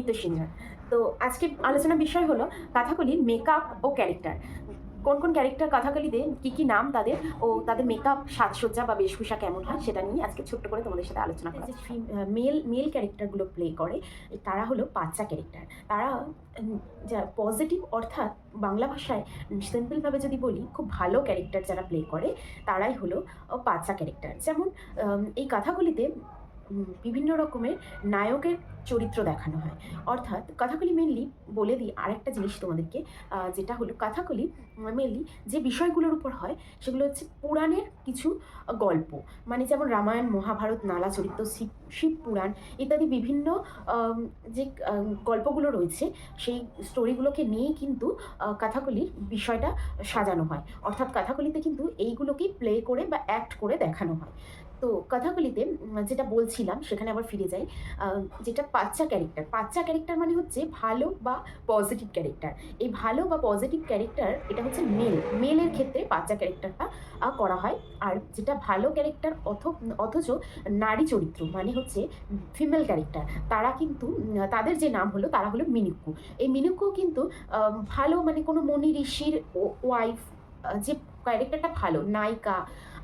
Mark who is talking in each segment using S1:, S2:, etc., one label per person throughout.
S1: নিত্য সিনহা তো আজকে আলোচনার বিষয় হলো কথাকলি মেকআপ ও ক্যারেক্টার কোন কোন ক্যারেক্টার কথাকলিতে কি কি নাম তাদের ও তাদের মেকআপ সাজসজ্জা বা বেশভূষা কেমন হয় সেটা নিয়ে আজকে ছোট্ট করে তোমাদের সাথে আলোচনা করা। যে মেল মেল ক্যারেক্টারগুলো প্লে করে তারা হলো বাচ্চা ক্যারেক্টার তারা যা পজিটিভ অর্থাৎ বাংলা ভাষায় সিম্পলভাবে যদি বলি খুব ভালো ক্যারেক্টার যারা প্লে করে তারাই হলো বাচ্চা ক্যারেক্টার যেমন এই কথাগুলিতে বিভিন্ন রকমের নায়কের চরিত্র দেখানো হয়। অর্থাৎ কথাকলি মেনলি বলে দিই আরেকটা জিনিস তোমাদেরকে যেটা হলো কথাকলি মেনলি যে বিষয়গুলোর উপর হয় সেগুলো হচ্ছে পুরাণের কিছু গল্প। মানে যেমন রামায়ণ, মহাভারত, নালা চরিত্র শিব শিব পুরাণ ইত্যাদি বিভিন্ন যে গল্পগুলো রয়েছে সেই স্টোরিগুলোকে নিয়েই কিন্তু কথাকলির বিষয়টা সাজানো হয়। অর্থাৎ কথাকলিতে কিন্তু এইগুলোকেই প্লে করে বা অ্যাক্ট করে দেখানো হয়। তো কথাকলিতে উম, যেটা বলছিলাম সেখানে আবার ফিরে যাই। যেটা বাচ্চা ক্যারেক্টার বাচ্চা ক্যারেক্টার মানে হচ্ছে ভালো বা পজিটিভ ক্যারেক্টার এই ভালো বা পজিটিভ ক্যারেক্টার এটা হচ্ছে মেল মেলের ক্ষেত্রে বাচ্চা ক্যারেক্টারটা করা হয়। আর যেটা ভালো ক্যারেক্টার অথ অথচ নারী চরিত্র মানে হচ্ছে ফিমেল ক্যারেক্টার তারা কিন্তু তাদের যে নাম হলো তারা হলো মিনুক্কু। এই মিনুক্কু কিন্তু ভালো মানে কোনো মনি ঋষির ওয়াইফ যে ক্যারেক্টারটা ভালো নায়িকা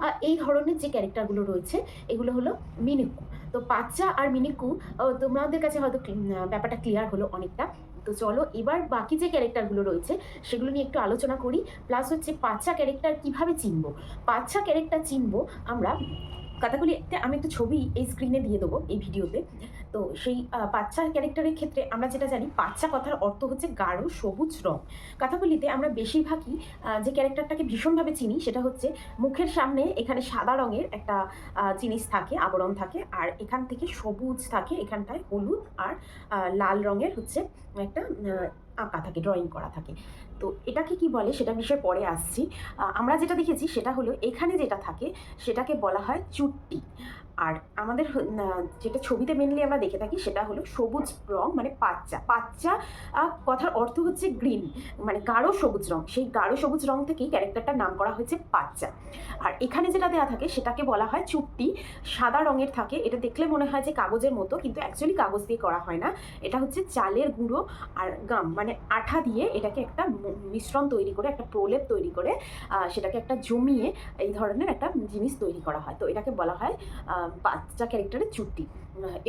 S1: আহ, এই ধরনের যে ক্যারেক্টারগুলো রয়েছে এগুলো হলো মিনিকু। তো বাচ্চা আর মিনিকু তোমাদের কাছে হয়তো ব্যাপারটা ক্লিয়ার হলো অনেকটা। তো চলো এবার বাকি যে ক্যারেক্টারগুলো রয়েছে সেগুলো নিয়ে একটু আলোচনা করি। প্লাস হচ্ছে বাচ্চা ক্যারেক্টার কীভাবে চিনবো? বাচ্চা ক্যারেক্টার চিনবো আমরা কথাগুলি একটা, আমি একটা ছবি এই স্ক্রিনে দিয়ে দেবো এই ভিডিওতে। তো সেই বাচ্চা ক্যারেক্টারের ক্ষেত্রে আমরা যেটা জানি, বাচ্চা কথার অর্থ হচ্ছে গাঢ় সবুজ রং। কথাগুলিতে আমরা বেশিরভাগই যে ক্যারেক্টারটাকে ভীষণভাবে চিনি সেটা হচ্ছে মুখের সামনে এখানে সাদা রঙের একটা জিনিস থাকে, আবরণ থাকে, আর এখান থেকে সবুজ থাকে, এখানটায় হলুদ আর লাল রঙের হচ্ছে একটা আঁকা থাকে ড্রয়িং করা থাকে। তো এটাকে কি বলে সেটা বিষয়ে পরে আসছি। আমরা যেটা দেখেছি সেটা হলো এখানে যেটা থাকে সেটাকে বলা হয় চুট্টি। আর আমাদের যেটা ছবিতে মেনলি আমরা দেখে থাকি সেটা হলো সবুজ রং মানে পাচ্চা। পাচ্চা কথার অর্থ হচ্ছে গ্রিন মানে গাঢ় সবুজ রং। সেই গাঢ় সবুজ রং থেকেই ক্যারেক্টারটার নাম করা হয়েছে পাচ্চা। আর এখানে যেটা দেওয়া থাকে সেটাকে বলা হয় চুপটি। সাদা রঙের থাকে। এটা দেখলে মনে হয় যে কাগজের মতো, কিন্তু অ্যাকচুয়ালি কাগজ দিয়ে করা হয় না। এটা হচ্ছে চালের গুঁড়ো আর গাম মানে আঠা দিয়ে এটাকে একটা মিশ্রণ তৈরি করে, একটা প্রলেপ তৈরি করে সেটাকে একটা জমিয়ে এই ধরনের একটা জিনিস তৈরি করা হয়। তো এটাকে বলা হয় বাচ্চা ক্যারেক্টারের চুটি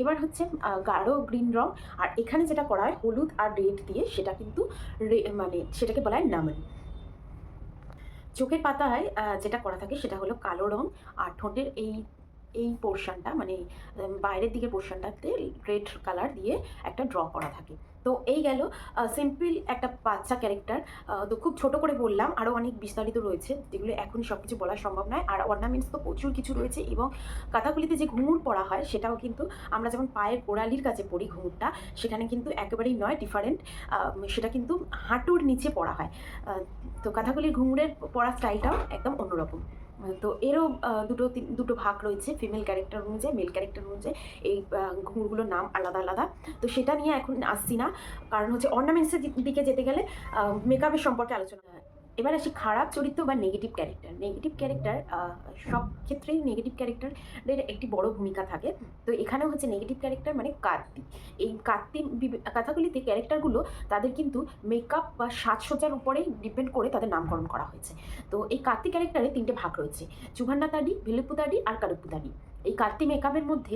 S1: এবার হচ্ছে গাঢ় গ্রিন রং, আর এখানে যেটা করা হয়, হলুদ আর রেড দিয়ে সেটা কিন্তু মানে সেটাকে বলা হয় নামন। চোখের পাতায় যেটা করা থাকে সেটা হলো কালো রং, আর ঠোঁটের এই এই পোর্শনটা মানে বাইরের দিকে পোর্শনটাতে রেড কালার দিয়ে একটা ড্র করা থাকে। তো এই গেল সিম্পল একটা বাচ্চা ক্যারেক্টার তো খুব ছোট করে বললাম আরও অনেক বিস্তারিত রয়েছে, যেগুলো এখন সব কিছু বলা সম্ভব নয়। আর অর্নামেন্টস তো প্রচুর কিছু রয়েছে এবং কাঁথাগুলিতে যে ঘুঙুর পরা হয়, সেটাও কিন্তু আমরা যেমন পায়ের গোড়ালির কাছে পড়ি ঘুঙুরটা, সেখানে কিন্তু একেবারেই নয় ডিফারেন্ট সেটা কিন্তু হাঁটুর নিচে পরা হয়। তো কাঁথাগুলির ঘুঙুরের পরা স্টাইলটাও একদম অন্যরকম। তো এরও দুটো তিন- দুটো ভাগ রয়েছে ফিমেল ক্যারেক্টার অনুযায়ী মেল ক্যারেক্টার অনুযায়ী এই ঘুঙুরগুলোর নাম আলাদা আলাদা। তো সেটা নিয়ে এখন আসছি না। কারণ হচ্ছে অর্নামেন্টসের দিকে যেতে গেলে মেকআপের সম্পর্কে আলোচনা এবার আসি খারাপ, চরিত্র বা নেগেটিভ ক্যারেক্টার নেগেটিভ ক্যারেক্টার সব ক্ষেত্রেই নেগেটিভ ক্যারেক্টারের একটি বড় ভূমিকা থাকে। তো এখানেও হচ্ছে নেগেটিভ ক্যারেক্টার মানে কাত্তি এই বিবে- কথাগুলিতে ক্যারেক্টারগুলো তাদের কিন্তু মেকআপ বা সাজসজ্জার উপরেই ডিপেন্ড করে তাদের নামকরণ করা হয়েছে। তো এই কাত্তি ক্যারেক্টারে তিনটে ভাগ রয়েছে। চুভান্না তাডি ভেলুপু তাডি আর কারুপু তাডি এই কার্তি মেকআপের মধ্যে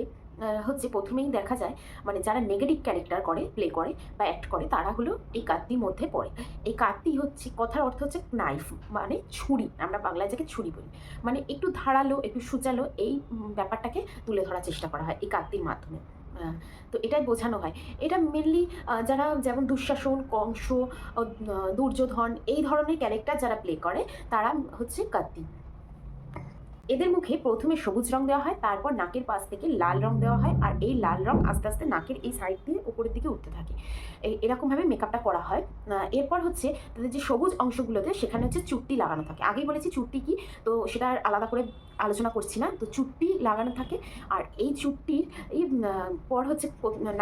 S1: হচ্ছে প্রথমেই দেখা যায় মানে যারা নেগেটিভ ক্যারেক্টার করে প্লে করে বা অ্যাক্ট করে, তারা হলো এই কাত্তির মধ্যে পড়ে। এই কাত্তি হচ্ছে, কথার অর্থ হচ্ছে নাইফ মানে ছুরি, আমরা বাংলায় যাকে ছুরি বলি। মানে একটু ধারালো, একটু সুচালো, এই ব্যাপারটাকে তুলে ধরার চেষ্টা করা হয় এই কাত্তির মাধ্যমে। তো এটাই বোঝানো হয়। এটা মেনলি যারা যেমন দুঃশাসন, কংস দুর্যোধন, এই ধরনের ক্যারেক্টার যারা প্লে করে, তারা হচ্ছে কাত্তি এদের মুখে প্রথমে সবুজ রং দেওয়া হয়, তারপর নাকের পাশ থেকে লাল রং দেওয়া হয় আর এই লাল রং আস্তে আস্তে নাকের এই সাইড দিয়ে উপরের দিকে উঠতে থাকে। এরকমভাবে মেকআপটা করা হয়। এরপর হচ্ছে তাদের যে সবুজ অংশগুলোতে সেখানে হচ্ছে চুটটি লাগানো থাকে। আগেই বলেছি চুটটি কি? তো সেটা আলাদা করে আলোচনা করছি না। তো চুট্টি লাগানো থাকে আর এই চুট্টির এই পর হচ্ছে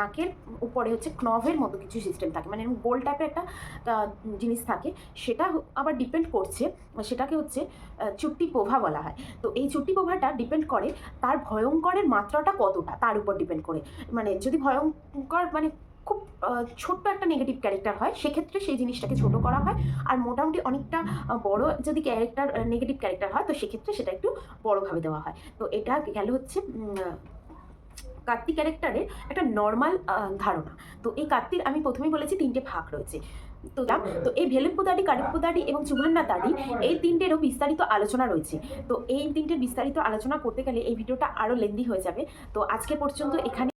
S1: নাকের উপরে হচ্ছে ক্নভের মতো কিছু সিস্টেম থাকে। মানে গোল টাইপের একটা জিনিস থাকে। সেটা আবার ডিপেন্ড করছে, সেটাকে হচ্ছে চুট্টি প্রভা বলা হয়। তো এই চুট্টি প্রভাটা ডিপেন্ড করে তার ভয়ঙ্করের মাত্রাটা কতটা, তার উপর ডিপেন্ড করে। মানে যদি ভয়ঙ্কর মানে খুব ছোট্ট একটা নেগেটিভ ক্যারেক্টার হয়, সেক্ষেত্রে সেই জিনিসটাকে ছোট করা হয়। আর মোটামুটি অনেকটা বড় যদি ক্যারেক্টার নেগেটিভ ক্যারেক্টার হয়, তো সেক্ষেত্রে সেটা একটু বড়োভাবে দেওয়া হয়। তো এটা গেল হচ্ছে কার্তিক ক্যারেক্টারের একটা নর্মাল ধারণা। তো এই কার্তির আমি প্রথমেই বলেছি, তিনটে ভাগ রয়েছে। তো তো এই ভেলেপুদারি কারিপুদারি এবং চুভান্না দাড়ি এই তিনটেরও বিস্তারিত আলোচনা রয়েছে। তো এই তিনটের বিস্তারিত আলোচনা করতে গেলে এই ভিডিওটা আরও লেন্দি হয়ে যাবে। তো আজকে পর্যন্ত এখানে